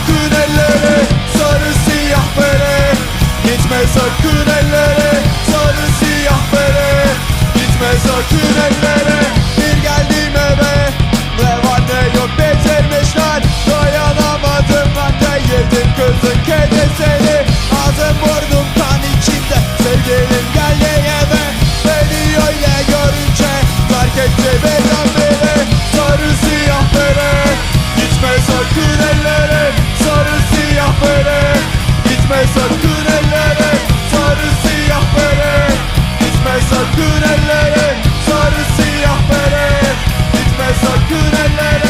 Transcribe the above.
sakın ellere sarı siyah bere. Gitme sakın ellere sarı siyah bere. Gitme sakın ellere bir geldim eve. Ne var ne yok becermişler dayanamadım ben de. Yedim kızın kedesini Ağzım burnum kan içinde. Sevgilim gel ye eve Beni öyle görünce terk etti beni. Sakın eller böyle. Gitme sakın ellere Sarı siyah böyle Gitme sakın ellere Sarı siyah böyle Gitme sakın ellere.